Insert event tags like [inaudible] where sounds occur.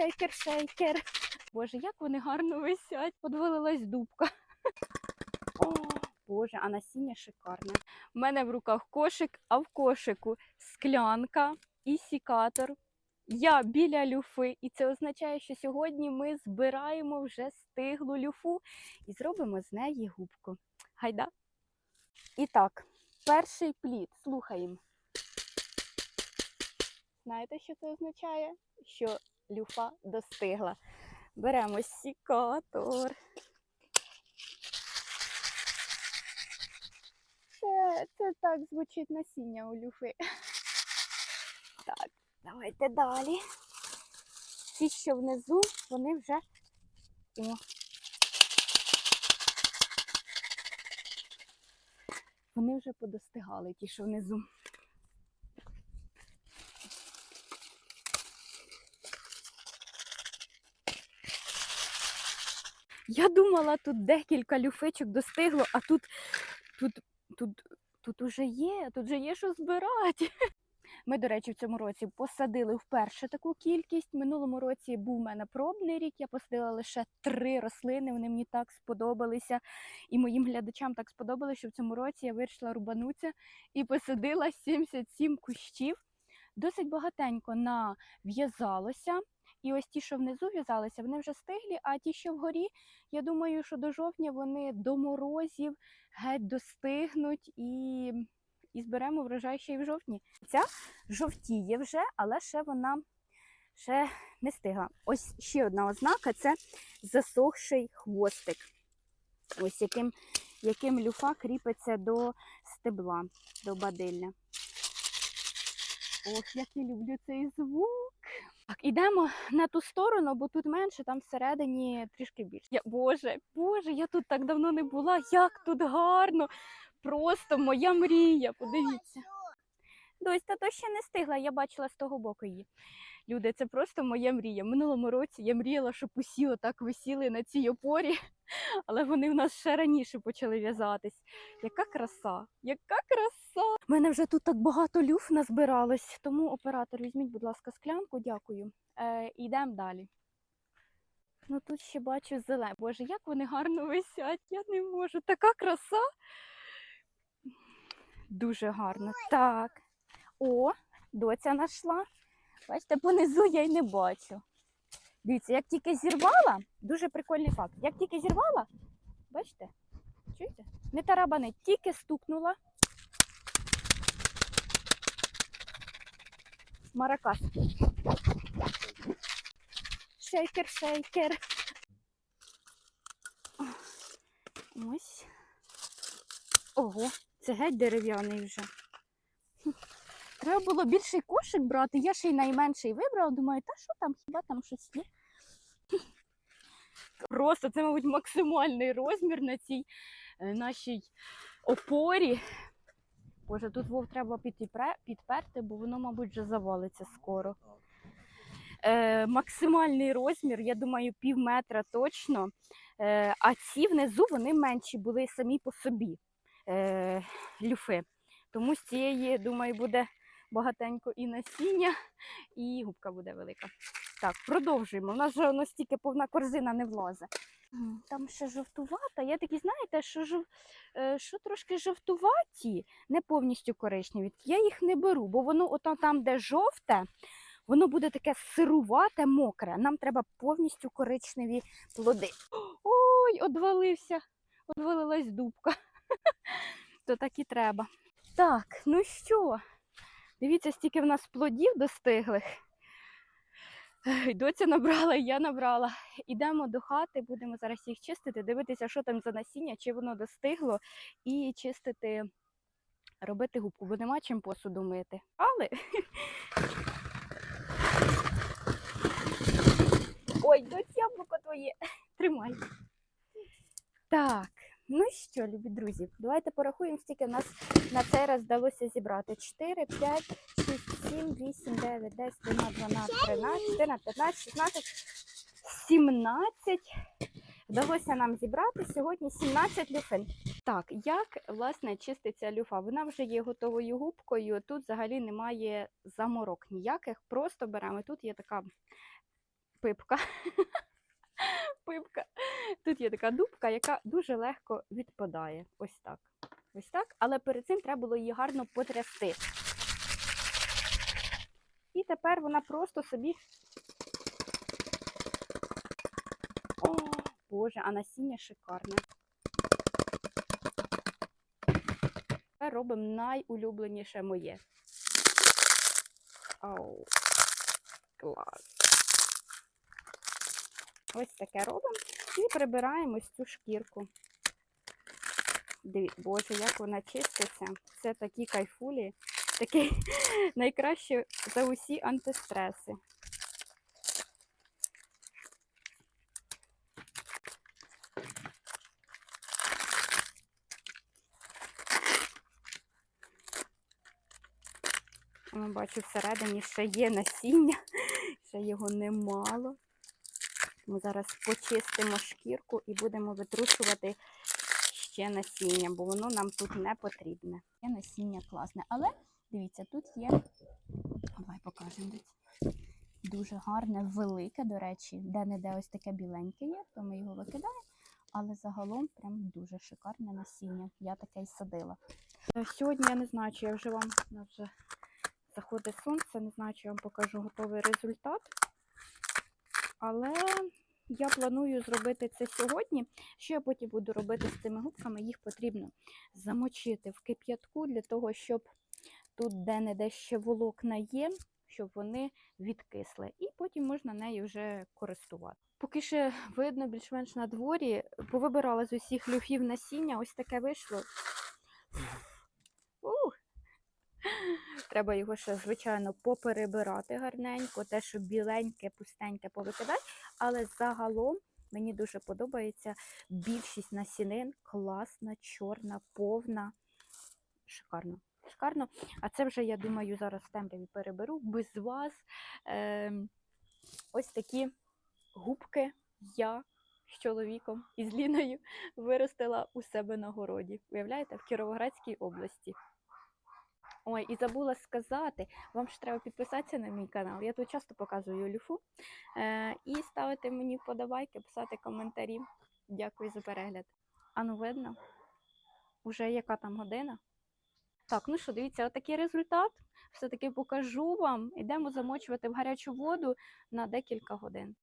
Шейкер, шейкер. Боже, як вони гарно висять. Подвалилась дубка. О, Боже, а насіння шикарне. У мене в руках кошик, а в кошику склянка і сікатор. Я біля люфи, і це означає, що сьогодні ми збираємо вже стиглу люфу і зробимо з неї губку. Гайда. І так, перший плід. Слухаємо. Знаєте, що це означає? Що люфа достигла. Беремо сікатор. Це, це так звучить насіння у люфи. Так, давайте далі. Ті, що внизу, вони вже. О. Вони вже подостигали, ті, що внизу. Я думала, тут декілька люфичок достигло, а тут, тут, тут, тут уже є, тут вже є що збирати. [laughs] Ми, до речі, в цьому році посадили вперше таку кількість. Минулому році був у мене пробний рік. Я посадила лише три рослини. Вони мені так сподобалися. І моїм глядачам так сподобалося, що в цьому році я вирішила рубанутися і посадила 77 кущів. Досить багатенько нав'язалося. І ось ті, що внизу в'язалися, вони вже стиглі, а ті, що вгорі, я думаю, що до жовтня вони до морозів геть достигнуть і, і зберемо врожай ще й в жовтні. Ця жовтіє вже, але ще вона ще не стигла. Ось ще одна ознака це засохший хвостик. Ось яким, яким люфа кріпиться до стебла, до бадилля. Ох, як я люблю цей звук. Так, ідемо на ту сторону, бо тут менше, там всередині трішки більше. Я, Боже, Боже, я тут так давно не була. Як тут гарно! Просто моя мрія. Подивіться. Дось, та то ще не стигла, я бачила з того боку її. Люди, це просто моя мрія. Минулому році я мріяла, щоб усі отак висіли на цій опорі, [laughs] але вони в нас ще раніше почали в'язатись. Яка краса! Яка краса! У мене вже тут так багато люф назбиралось, тому оператор, візьміть, будь ласка, склянку, дякую. Е, йдемо далі. Ну тут ще бачу зелень. Боже, як вони гарно висять, я не можу. Така краса. Дуже гарно. Так. О, доця знайшла. Бачите, понизу я й не бачу. Дивіться, як тільки зірвала, дуже прикольний факт. Як тільки зірвала, бачите? Чуєте? Не тарабани, тільки стукнула. Маракас. Шейкер, шейкер. Ось. Ого, це геть дерев'яний вже. Треба було більший кошик брати. Я ще й найменший вибрала. Думаю, та що там, хіба там щось є? [laughs] Просто це, мабуть, максимальний розмір на цій е, нашій опорі. Боже, тут вов треба підперти, бо воно, мабуть, вже завалиться скоро. Е, максимальний розмір, я думаю, пів метра точно. Е, а ці внизу вони менші були самі по собі е, люфи. Тому з цієї, думаю, буде багатенько і насіння, і губка буде велика. Так, продовжуємо. У нас вже настільки повна корзина не влазить. Там ще жовтувата. Я такі, знаєте, що, жов... е, що трошки жовтуваті, не повністю коричневі. Я їх не беру, бо воно ото там, де жовте, воно буде таке сирувате, мокре. Нам треба повністю коричневі плоди. Ой, одвалився, одвалилась дубка. [laughs] То так і треба. Так, ну що? Дивіться, стільки в нас плодів достиглих. Доця набрала, я набрала. Ідемо до хати, будемо зараз їх чистити, дивитися, що там за насіння, чи воно достигло, і чистити, робити губку, бо нема чим посуду мити. Але. [laughs] Ой, доць яблуко твоє. Тримай. Так, ну що, любі друзі, давайте порахуємо, скільки нас на цей раз вдалося зібрати. 4, 5, 6, 7, 8, 9, 10, 11, 12, 13, 14, 15, 16, 17. Вдалося нам зібрати сьогодні 17 люфин. Так, як власне чиститься люфа? Вона вже є готовою губкою. Тут взагалі немає заморок ніяких. Просто беремо. Тут є така пипка. [laughs] [laughs] Пипка. Тут є така дубка, яка дуже легко відпадає. Ось так. Ось так. Але перед цим треба було її гарно потрясти. І тепер вона просто собі. О, Боже, а насіння шикарне. Тепер робимо найулюбленіше моє. Ау, клас. Ось таке робимо і прибираємо ось цю шкірку. Диві- Боже, як вона чиститься. Це такі кайфулі, такі [laughs] найкраще за усі антистреси. Бачу, всередині ще є насіння, [laughs] ще його немало. Ми зараз почистимо шкірку і будемо витрушувати ще насіння, бо воно нам тут не потрібне. Є насіння класне. Але дивіться, тут є. Давай покажемо. Дуже гарне, велике, до речі, де-не-де ось таке біленьке є, то ми його викидаємо. Але загалом прям дуже шикарне насіння. Я таке й садила. Е, Сьогодні я не знаю, чи я вже вам вже заходить сонце, не знаю, чи я вам покажу готовий результат. Але я планую зробити це сьогодні. Що я потім буду робити з цими губками? Їх потрібно замочити в кип'ятку для того, щоб тут де-не-де ще волокна є, щоб вони відкисли. І потім можна нею вже користувати. Поки ще видно більш-менш на дворі, повибирала з усіх люфів насіння, ось таке вийшло. Треба його ще, звичайно, поперебирати гарненько, те, що біленьке, пустеньке повикидати. Але загалом мені дуже подобається більшість насінин класна, чорна, повна. Шикарно. Шикарно. А це вже, я думаю, зараз в темряві переберу без вас. Ем, ось такі губки я з чоловіком і з Ліною виростила у себе на городі. Уявляєте, в Кіровоградській області. Ой, і забула сказати, вам ж треба підписатися на мій канал. Я тут часто показую люфу. Е, і ставити мені вподобайки, писати коментарі. Дякую за перегляд. А ну видно? Уже яка там година? Так, ну що, дивіться, отакий результат. Все-таки покажу вам. Йдемо замочувати в гарячу воду на декілька годин.